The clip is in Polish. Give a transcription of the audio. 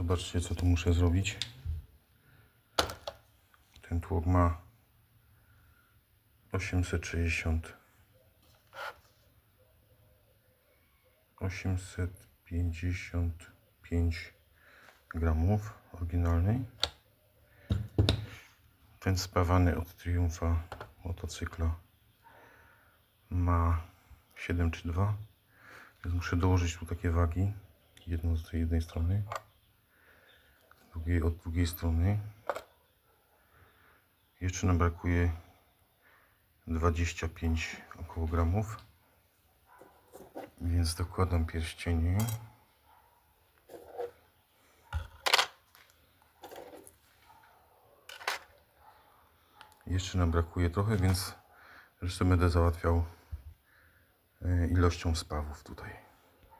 Zobaczcie, co tu muszę zrobić. Ten tłok ma 860 855 gramów oryginalnej. Ten spawany od Triumfa motocykla ma 7 czy 2. Więc muszę dołożyć tu takie wagi. Jedną z tej jednej strony, drugiej od drugiej strony. Jeszcze nam brakuje 25 około gramów. Więc dokładam pierścienie. Jeszcze nam brakuje trochę, więc resztę będę załatwiał e, ilością spawów tutaj.